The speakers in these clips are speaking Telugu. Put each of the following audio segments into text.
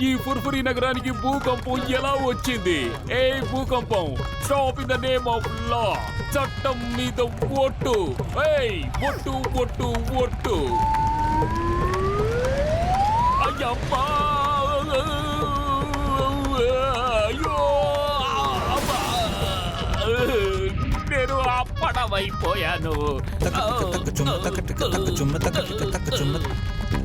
ఈ ఫుర్ఫురి నగరానికి భూకంపం ఎలా వచ్చింది ఏ భూకంపం stop in the name of law చట్టం మీద ఒట్టు ఏయ్ ఒట్టు ఒట్టు ఒట్టు అయ్యమ్మా అయ్యో అమ్మా. నేను అప్పడమైపోయాను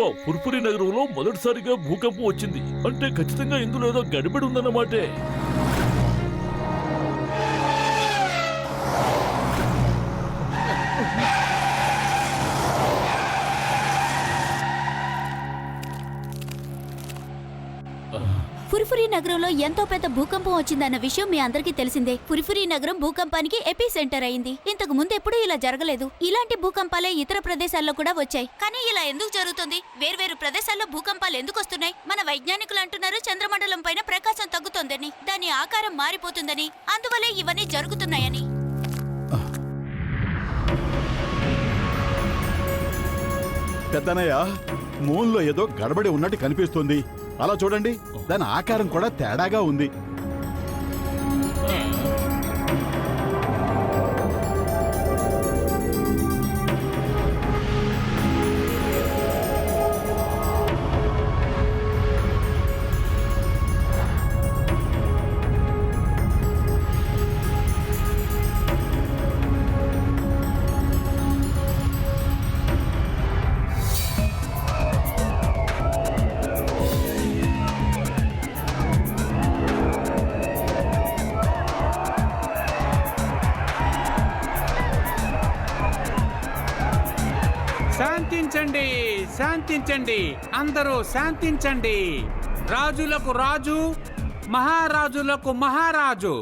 ఓయ్ పుర్పురి నగరంలో మొదటిసారిగా భూకంపం వచ్చింది. అంటే ఖచ్చితంగా ఇందులో ఏదో గడిబడి ఉందన్నమాటే ఫురిఫురి నగరంలో ఎంతో పెద్ద భూకంపం వచ్చిందన్న విషయం మీ అందరికీ తెలిసిందే. ఫురిఫురి నగరం భూకంపానికి ఎపీ సెంటర్ అయింది. ఇంతకు ముందు ఎప్పుడూ ఇలా జరగలేదు. ఇలాంటి భూకంపాలే ఇతర ప్రదేశాల్లో కూడా వచ్చాయి. కానీ ఇలా ఎందుకు జరుగుతుంది? వేర్వేరు ప్రదేశాల్లో భూకంపాలు ఎందుకు వస్తున్నాయి? మన వైజ్ఞానికులు అంటున్నారు చంద్రమండలం పైన ప్రకాశం తగ్గుతోందని దాని ఆకారం మారిపోతుందని. అందువల్లే ఇవన్నీ జరుగుతున్నాయని. పెద్దనయ్య మూన్లో ఏదో గడబడి ఉన్నట్టు కనిపిస్తుంది. అలా చూడండి. దాని ఆకారం కూడా తేడాగా ఉంది. శాంతించండి శాంతించండి అందరూ శాంతించండి. రాజులకు రాజు మహారాజులకు మహారాజు.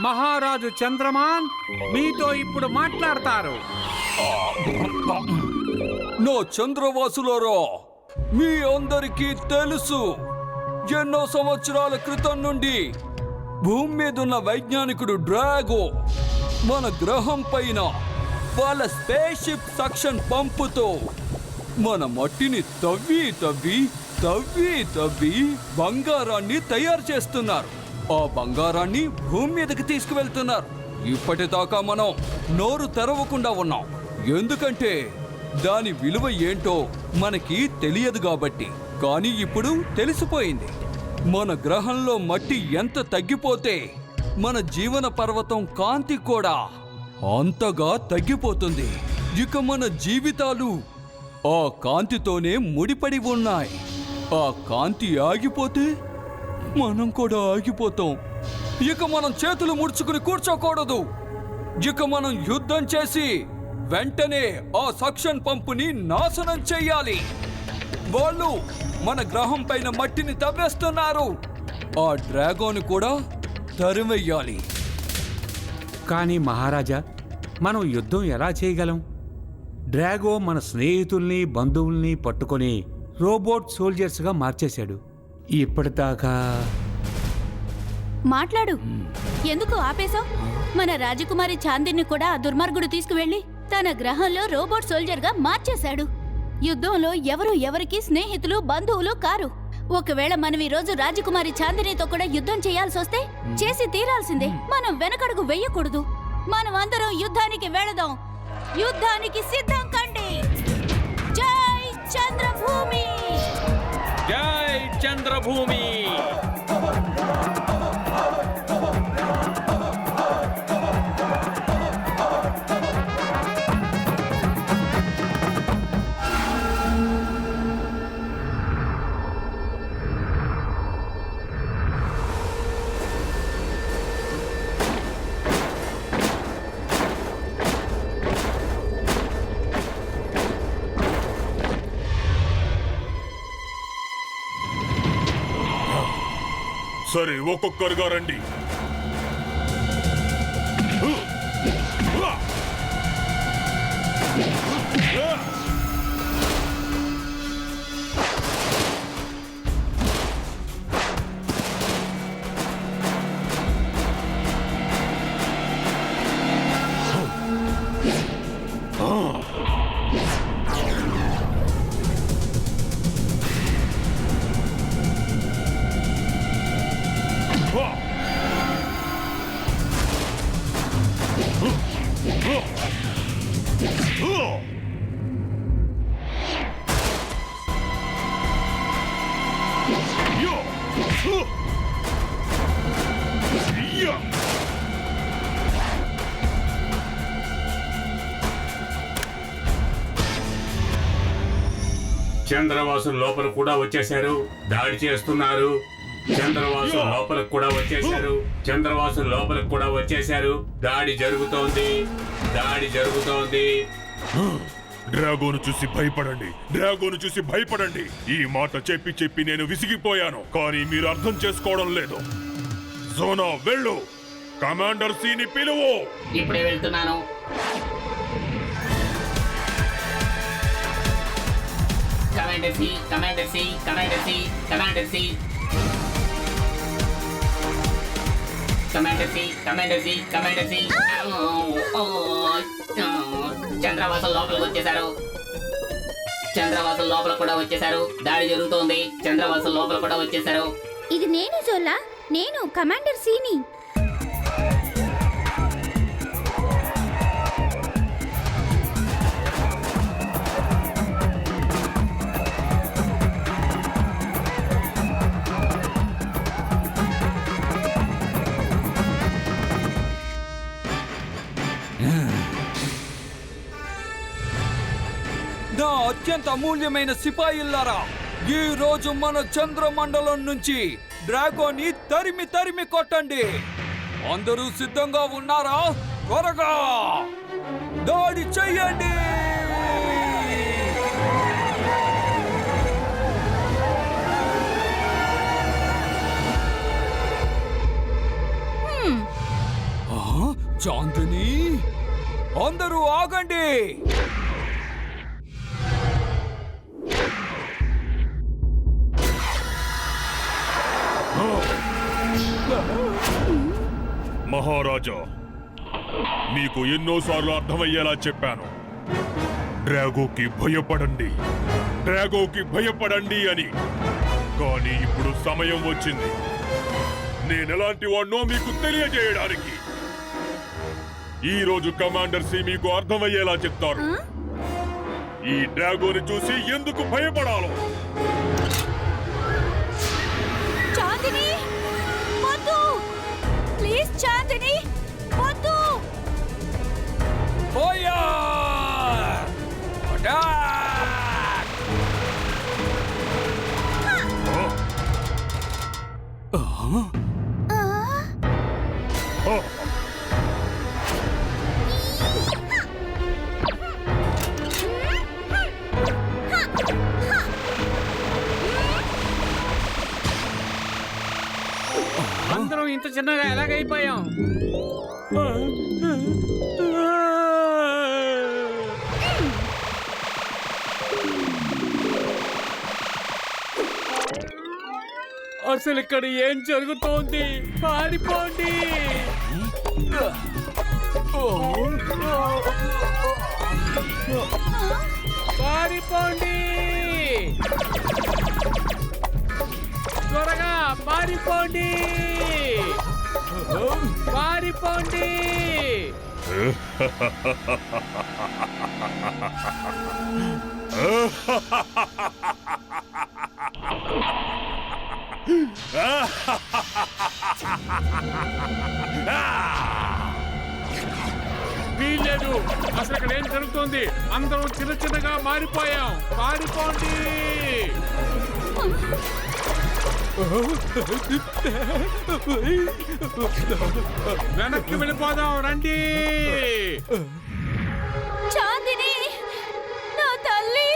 మహారాజు చంద్రమాన్ మీతో ఇప్పుడు మాట్లాడతారు. నో చంద్రవాసులారా మీ అందరికీ తెలుసు ఎన్నో సంవత్సరాల క్రితం నుండి భూమి మీద ఉన్న వైజ్ఞానికుడు డ్రాగో మన గ్రహం పైన వాళ్ళ స్పేస్ షిప్ సక్షన్ పంపుతో మన మట్టిని తవ్వి తవ్వి తవ్వి తవ్వి బంగారాన్ని తయారు చేస్తున్నారు. ఆ బంగారాన్ని భూమి మీదకి తీసుకువెళ్తున్నారు. ఇప్పటిదాకా మనం నోరు తెరవకుండా ఉన్నాం. ఎందుకంటే దాని విలువ ఏంటో మనకి తెలియదు కాబట్టి. కానీ ఇప్పుడు తెలిసిపోయింది. మన గ్రహంలో మట్టి ఎంత తగ్గిపోతే మన జీవన పర్వతం కాంతి కూడా అంతగా తగ్గిపోతుంది. ఇక మన జీవితాలు ఆ కాంతితోనే ముడిపడి ఉన్నాయి. ఆ కాంతి ఆగిపోతే మనం కూడా ఆగిపోతాం. ఇక మనం చేతులు ముడుచుకుని కూర్చోకూడదు. ఇక మనం యుద్ధం చేసి వెంటనే ఆ సక్షన్ పంపుని నాశనం చేయాలి. వాళ్ళు మన గ్రహం పైన మట్టిని తవ్వేస్తున్నారు. ఆ డ్రాగోన్ కూడా తరిమెయ్యాలి కానీ మహారాజా మనం యుద్ధం ఎలా చేయగలం? డ్రాగో మన స్నేహితుల్ని బంధువుల్ని పట్టుకొని రోబోట్ సోల్జర్స్గా మార్చేశాడు. ఇప్పటిదాకా మాట్లాడు. ఎందుకు ఆపేశావు? మన రాజకుమారి చాందిని కూడా ఆ దుర్మార్గుడు తీసుకువెళ్ళి తన గ్రహంలో రోబోట్ సోల్జర్గా మార్చేశాడు. యుద్ధంలో ఎవరు ఎవరికి స్నేహితులు బంధువులు కారు. ఒకవేళ మనం ఈ రోజు రాజకుమారి చాందినితో కూడా యుద్ధం చేయాల్సి వస్తే చేసి తీరాల్సిందే. మనం వెనకడుగు వెయ్యకూడదు మనం అందరం యుద్ధానికి వెళదాం. యుద్ధానికి సిద్ధం కండి. జై చంద్రభూమి! జై చంద్రభూమి! సరే ఒక్కొక్కరుగా రండి. చంద్రవాసు లోపల కూడా వచ్చేశారు. దాడి చేస్తున్నారు. చంద్రవాసు లోపలికి కూడా వచ్చేశారు. చంద్రవాసు లోపలికి కూడా వచ్చేశారు. దాడి జరుగుతోంది. దాడి జరుగుతోంది. డ్రాగోను చూసి భయపడండి. డ్రాగోను చూసి భయపడండి. ఈ మాట చెప్పి చెప్పి నేను విసిగిపోయాను. కానీ మీరు అర్థం చేసుకోవడం లేదు. జోనా వెళ్ళు. కమాండర్ సీని పిలువు. ఇప్పుడే వెళ్తున్నాను. Commander C commander C commander C commander C. Commander C commander C commander C చంద్రవాసులు లోపలికి వచ్చేసారు చంద్రవాస లోపల కూడా వచ్చేసారు దాడి జరుగుతోంది. చంద్రవాస లోపల కూడా వచ్చేసారు ఇది నేను జోలా? నేను కమాండర్ సీని. అత్యంత అమూల్యమైన సిపాయిల్లారా. ఈ రోజు మన చంద్రమండలం నుంచి డ్రాగోని తరిమి తరిమి కొట్టండి. అందరూ సిద్ధంగా ఉన్నారా? త్వరగా! దాడి చెయ్యండి చాందిని? అందరూ ఆగండి! మహారాజా మీకు ఎన్నోసార్లు అర్థమయ్యేలా చెప్పాను. డ్రాగోకి భయపడండి. డ్రాగోకి భయపడండి అని. కానీ ఇప్పుడు సమయం వచ్చింది. నేనెలాంటి వాడినో మీకు తెలియజేయడానికి. ఈ రోజు కమాండర్ సి మీకు అర్థమయ్యేలా చెప్తారు. ఈ డ్రాగోని చూసి ఎందుకు భయపడాలో? చిన్నగా ఎలాగైపోయాం? అసలు ఇక్కడ ఏం జరుగుతోంది? పారిపోండి. పారిపోండి. త్వరగా పారిపోండి. పారిపోండి. వీల్లేదు. అసలు ఇక్కడ ఏం జరుగుతోంది? అందరం చిన్న చిన్నగా మారిపోయాం. పారిపోండి. వెనక్కి వెళ్ళిపోదాం రండి. చాందిని నా తల్లి.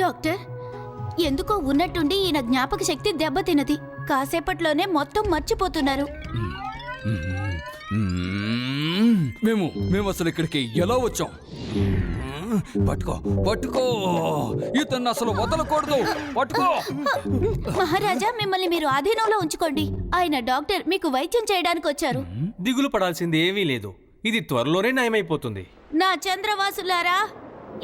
డాక్టర్ ఎందుకో ఉన్నట్టుండి ఈయన జ్ఞాపక శక్తి దెబ్బతిన్నది. కాసేపట్లోనే మొత్తం మర్చిపోతున్నారు. మ్మ్. మేము అసలు ఇక్కడికి ఎలా వచ్చాం. పట్టుకో పట్టుకో. ఇతన్ని అసలు వదలకూడదు. పట్టుకో. మహారాజా మిమ్మల్ని మీరు ఆధీనంలో ఉంచుకోండి. ఆయన డాక్టర్ మీకు వైద్యం చేయడానికి వచ్చారు. దిగులు పడాల్సింది ఏమీ లేదు. ఇది త్వరలోనే నయమైపోతుంది నా చంద్రవాసులారా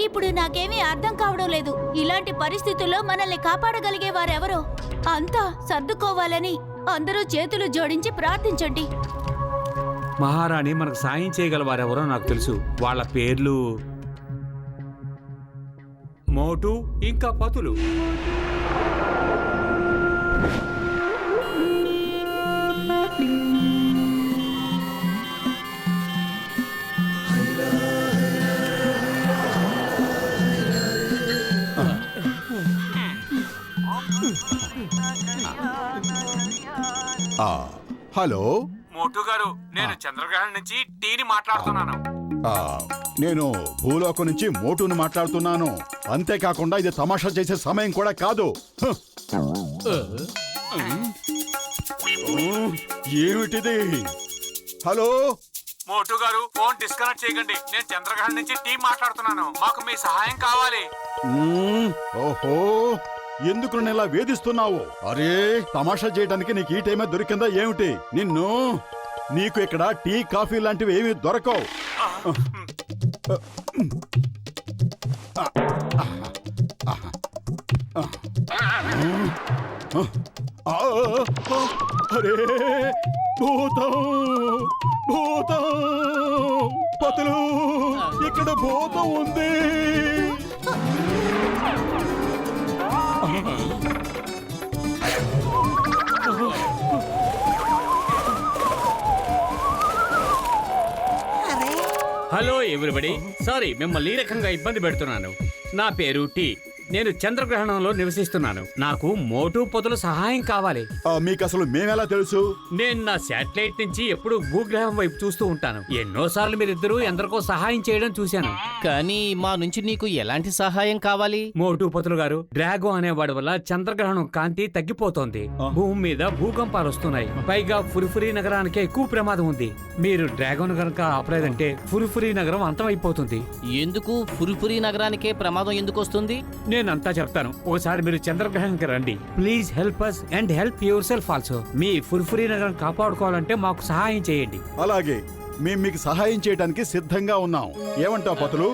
ఇప్పుడు నాకేమీ అర్థం కావడం లేదు. ఇలాంటి పరిస్థితుల్లో మనల్ని కాపాడగలిగే వారెవరో? అంతా సర్దుకోవాలని అందరూ చేతులు జోడించి ప్రార్థించండి. మహారాణి మనకు సాయం చేయగలవారెవరో నాకు తెలుసు. వాళ్ళ పేర్లు? మోటు ఇంకా పతులు. హలో? మోటు గారు నేను చంద్రగ్రహణం నుంచి టీని మాట్లాడుతున్నాను. ఆ, నేను భూలోకం నుంచి మోటును మాట్లాడుతున్నాను. అంతేకాకుండా ఇది తమాషా చేసే సమయం కూడా కాదు. హ్. ఏమిటిది? హలో? మోటు గారు ఫోన్ డిస్కనెక్ట్ చేయకండి. నేను చంద్రగ్రహణం నుంచి టీ మాట్లాడుతున్నాను. మాకు మీ సహాయం కావాలి. ఓహో. ఎందుకు నన్ను ఇలా వేధిస్తున్నావు? అరే తమాషా చేయడానికి నీకు ఈ టైమే దొరికిందా ఏమిటి? నిన్ను? నీకు ఇక్కడ టీ కాఫీ లాంటివి ఏమీ దొరకవు. అరే భూతం భూతం పతులు ఇక్కడ భూతం ఉంది. హలో ఎవ్రీబడి సారీ మిమ్మల్ని ఈ రకంగా ఇబ్బంది పెడుతున్నాను. నా పేరు టీ. నేను చంద్రగ్రహణంలో నివసిస్తున్నాను. నాకు మోటు పొదలు సహాయం కావాలి. ఆ, మీకు అసలు మేమెలా తెలుసు? నేను నా శాటిలైట్ నుంచి ఎప్పుడు భూగ్రహం వైపు చూస్తూ ఉంటాను. ఎన్నోసార్లు మీరిద్దరూ ఎందరికో సహాయం చేయడం చూశాను. కానీ మా నుంచి నీకు ఎలాంటి సహాయం కావాలి? మోటు పొతులు గారు డ్రాగో అనేవాడి వల్ల చంద్రగ్రహణం కాంతి తగ్గిపోతోంది. భూమి మీద భూకంపాలు వస్తున్నాయి. పైగా ఫురిఫురి నగరానికి ఎక్కువ ప్రమాదం ఉంది. మీరు డ్రాగన్ కనుక ఆపలేదంటే ఫురిఫురి నగరం అంతమైపోతుంది. ఎందుకు? ఫురిఫురి నగరానికే ప్రమాదం ఎందుకు వస్తుంది? నేను అంతా చెప్తాను. ఒకసారి మీరు చంద్రగ్రహణంకి రండి. Please help us and help yourself also మీ ఫుర్ఫురి నగరం కాపాడుకోవాలంటే మాకు సహాయం చేయండి. అలాగే మేము మీకు సహాయం చేయడానికి సిద్ధంగా ఉన్నాం. ఏమంటావు పతులు?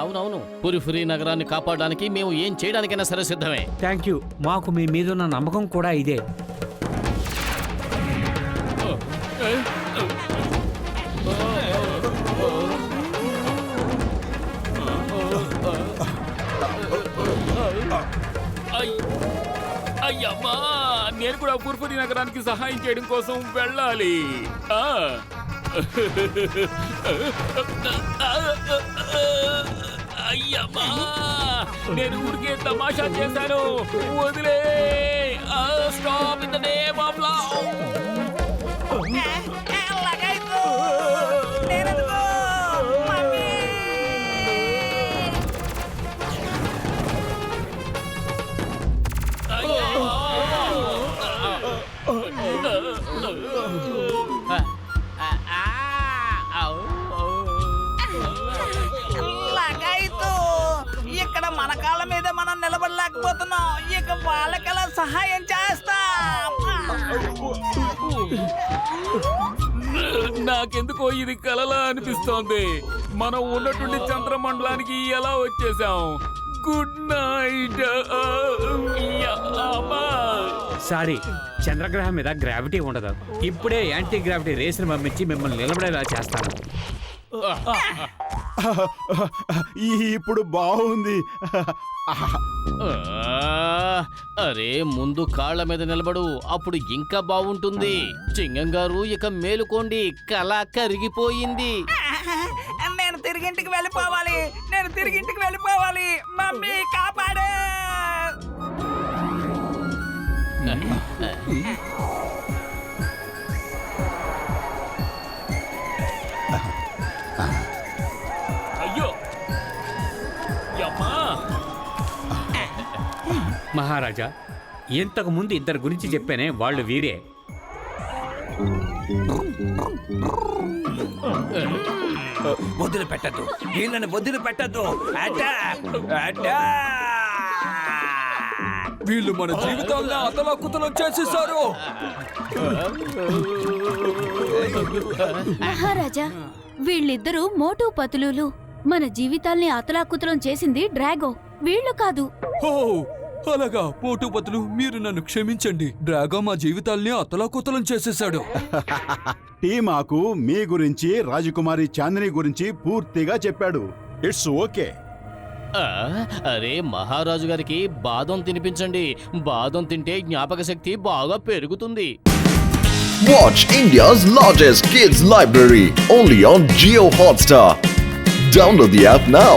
అవునవును. ఫురిఫురి నగరాన్ని కాపాడడానికి మేము ఏం చేయడానికైనా సరే సిద్ధమే. థ్యాంక్ యూ మాకు మీ మీద ఉన్న నమ్మకం కూడా ఇదే. నేను కూడా పుర్పురి నగరానికి సహాయం చేయడం కోసం వెళ్ళాలి. ఆ. అయ్యమ్మా! నేను ఊరికే తమాషా చేశాను. వదిలే! Stop in the name of love సహాయం చేస్తాం. నాకెందుకో ఇది కలలా అనిపిస్తోంది. మనం ఉన్నటువంటి చంద్రమండలానికి ఎలా వచ్చేసాం? గుడ్ నైట్ సారీ చంద్రగ్రహం మీద గ్రావిటీ ఉండదు. ఇప్పుడే యాంటీ గ్రావిటీ రేసును పంపించి మిమ్మల్ని నిలబడేలా చేస్తాను. ఇప్పుడు బాగుంది. అరే ముందు కాళ్ళ మీద నిలబడు అప్పుడు ఇంకా బాగుంటుంది చింగం గారు ఇక మేలుకోండి కళ కరిగిపోయింది. నేను తిరిగింటికి వెళ్ళిపోవాలి నేను తిరిగింటికి వెళ్ళిపోవాలి. మమ్మీ కాపాడు! మహారాజా ఇంతకు ముందు ఇద్దరు గురించి చెప్పానే వాళ్ళు వీరే. వదిలి పెట్టద్దు. వీళ్ళని వదిలి పెట్టద్దు. వీళ్ళు మన జీవితాలను అతలాకుతలం చేసేసారు మహారాజా వీళ్ళిద్దరూ మోటు పతులులు. మన జీవితాల్ని అతలాకుతలం చేసింది డ్రాగో. వీళ్ళు కాదు. అలాగా పోటుపతులు మీరు నన్ను క్షమించండి. డ్రాగో మా జీవితాల్ని అతలాకుతలం చేసేశాడు. టీ మాకు మీ గురించి రాజకుమారి చాందిని గురించి పూర్తిగా చెప్పాడు. ఇట్స్ ఓకే అరే మహారాజు గారికి బాదం తినిపించండి. బాదం తింటే జ్ఞాపక శక్తి బాగా పెరుగుతుంది. Watch India's largest kids library only on Geo Hotstar. Download the app now.